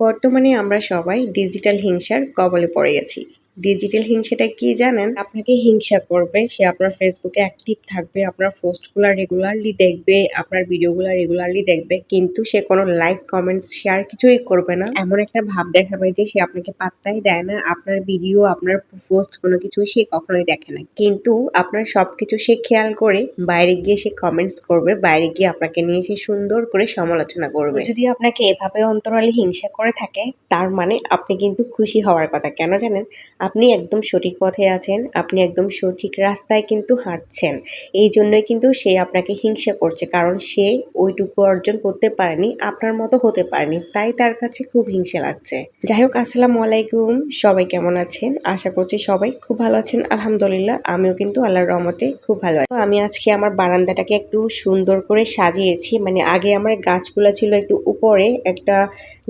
বর্তমানে আমরা সবাই ডিজিটাল হিংসার কবলে পড়ে গেছি। ডিজিটাল হিংসাটা কি জানেন? আপনাকে হিংসা করবে সে আপনার ফেসবুকে অ্যাক্টিভ থাকবে আপনার পোস্টগুলো রেগুলারলি দেখবে আপনার ভিডিওগুলো রেগুলারলি দেখবে কিন্তু সে কোনো লাইক কমেন্টস শেয়ার কিছুই করবে না। এমন একটা ভাব দেখাবে যে সে আপনাকে পাত্তাই দেয় না আপনার ভিডিও আপনার পোস্ট কোনো কিছু সে কখনোই দেখে না। কিন্তু আপনার সবকিছু সে খেয়াল করে বাইরে গিয়ে সে কমেন্টস করবে বাইরে গিয়ে আপনাকে নিয়ে সে সুন্দর করে সমালোচনা করবে। যদি আপনাকে এভাবে অন্তরালে হিংসা করে থাকে তার মানে আপনি কিন্তু খুশি হওয়ার কথা। কেন জানেন? আপনি একদম সঠিক পথে আছেন, আপনি একদম সঠিক রাস্তায় কিন্তু হাঁটছেন। এই জন্যই কিন্তু সে আপনাকে হিংসা করছে, কারণ সে ওইটুকু অর্জন করতে পারেনি, আপনার মতো হতে পারেনি, তাই তার কাছে খুব হিংসা লাগছে। যাই হোক, আসসালামু আলাইকুম, সবাই কেমন আছেন? আশা করছি সবাই খুব ভালো আছেন, আলহামদুলিল্লাহ, আমিও কিন্তু আল্লাহর রহমতে খুব ভালো আছি। আমি আজকে আমার বারান্দাটাকে একটু সুন্দর করে সাজিয়েছি মানে আগে আমার গাছগুলো ছিল একটু উপরে, একটা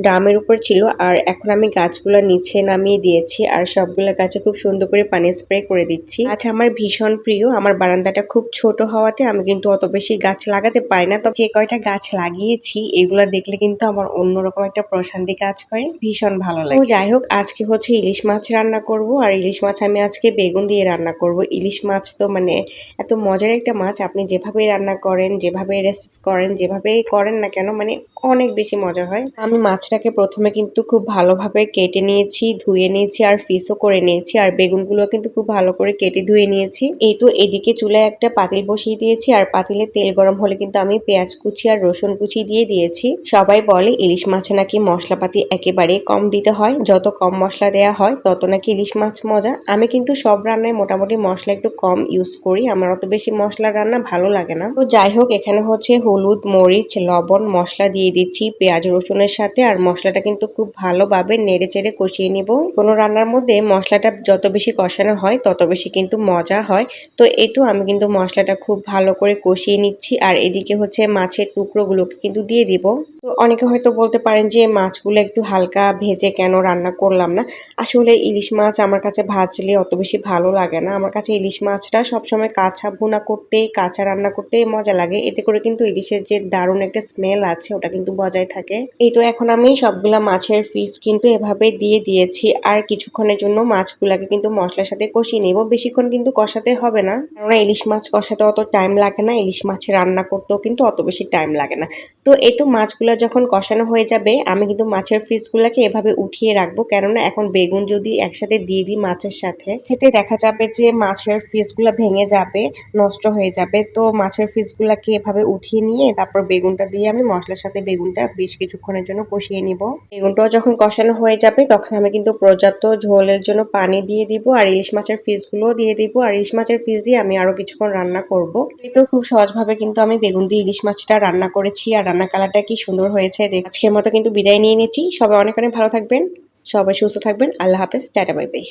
ড্রামের উপর ছিল, আর এখন আমি গাছগুলো নিচে নামিয়ে দিয়েছি, আর সবগুলো গাছে খুব সুন্দর করে পানি স্প্রে করে দিচ্ছি। আচ্ছা আমার ভীষণ প্রিয়। আমার বারান্দাটা খুব ছোট হওয়াতে আমি কিন্তু অত বেশি গাছ লাগাতে পারি না। তবে যে কয়টা গাছ লাগিয়েছি, এগুলো দেখলে কিন্তু আমার অন্যরকম একটা প্রশান্তি কাজ করে। ভীষণ ভালো লাগে। যাই হোক, আজকে হচ্ছে ইলিশ মাছ রান্না করব। আর ইলিশ মাছ আমি আজকে বেগুন দিয়ে রান্না করব। ইলিশ মাছ তো মানে এত মজার একটা মাছ। আপনি যেভাবে রান্না করেন, যেভাবে রেসিপি করেন যেভাবে করেন না কেন মানে অনেক বেশি মজা হয়। আমি মাছটাকে প্রথমে কিন্তু খুব ভালোভাবে কেটে নিয়েছি, ধুয়ে নিয়েছি, আর ফিসও করে নিয়েছি আর বেগুনগুলো কিন্তু খুব ভালো করে কেটে ধুয়ে নিয়েছি। এই তো এদিকে চুলায় একটা পাতিল বসিয়ে দিয়েছি আর পাতিলে তেল গরম হলে কিন্তু আমি পেঁয়াজ কুচি আর রসুন কুচি দিয়ে দিয়েছি। সবাই বলে ইলিশ মাছে নাকি মশলাপাতি একেবারে কম দিতে হয়, যত কম মশলা দেওয়া হয় তত নাকি ইলিশ মাছ মজা। আমি কিন্তু সব রান্নায় মোটামুটি মশলা একটু কম ইউজ করি, আমার অত বেশি মশলা রান্না ভালো লাগে না। তো যাই হোক, এখানে হচ্ছে হলুদ, মরিচ, লবণ, মশলা দিয়ে দিচ্ছি পেঁয়াজ রসুনের সাথে আর মশলাটা কিন্তু খুব ভালোভাবে নেড়ে চেড়ে কষিয়ে নিব। কোনো রান্নার মধ্যে মশলাটা যত বেশি কষানো হয়, তত বেশি কিন্তু মজা হয়। তো এই তো আমি কিন্তু মশলাটা খুব ভালো করে কষিয়ে নিচ্ছি আর এদিকে হচ্ছে মাছের টুকরোগুলোকে কিন্তু দিয়ে দিব। তো অনেকে হয়তো বলতে পারেন যে, মাছগুলো একটু হালকা ভেজে কেন রান্না করলাম না? আসলে ইলিশ মাছ আমার কাছে ভাজলে অত বেশি ভালো লাগে না। আমার কাছে ইলিশ মাছটা সবসময় কাঁচা ভুনা করতেই, কাঁচা রান্না করতেই মজা লাগে। এতে করে কিন্তু ইলিশের যে দারুণ একটা স্মেল আছে, ওটা কিন্তু বজায় থাকে। এই তো এখন আমি সবগুলা মাছের ফিস কিন্তু এভাবে দিয়ে দিয়েছি। আর কিছুক্ষণের জন্য মাছগুলাকে কিন্তু মশলার সাথে কষিয়ে নেব। বেশিক্ষণ কিন্তু কষাতে হবে না। কেননা ইলিশ মাছ কষাতে অত টাইম লাগে না, ইলিশ মাছ রান্না করতেও কিন্তু অত বেশি টাইম লাগে না। তো এই তো মাছগুলো যখন কষানো হয়ে যাবে, আমি কিন্তু মাছের ফিসগুলোকে এভাবে উঠিয়ে রাখব। কেননা এখন বেগুন যদি একসাথে দিয়ে দিই মাছের সাথে, খেতে দেখা যাবে যে মাছের ফিসগুলো ভেঙে যাবে, নষ্ট হয়ে যাবে। তো মাছের ফিসগুলোকে এভাবে উঠিয়ে নিয়ে তারপর বেগুনটা দিয়ে আমি মশলার সাথে বেগুনটা বেশ কিছুক্ষণের জন্য কষিয়ে নিব। বেগুনটাও যখন কষানো হয়ে যাবে, তখন আমি কিন্তু পর্যাপ্ত ঝোলের জন্য পানি দিয়ে দিব আর ইলিশ মাছের ফিসগুলোও দিয়ে দিব। আর ইলিশ মাছের ফিস দিয়ে আমি আরও কিছুক্ষণ রান্না করব। তো খুব সহজভাবে কিন্তু আমি বেগুন দিয়ে ইলিশ মাছটা রান্না করেছি আর রান্না কালারটা কি সুন্দর হয়েছে আজকের মতো কিন্তু বিদায় নিয়ে নিয়েছি সবাই অনেক অনেক ভালো থাকবেন, সবাই সুস্থ থাকবেন। আল্লাহ হাফেজ, টাটা, বাই বাই।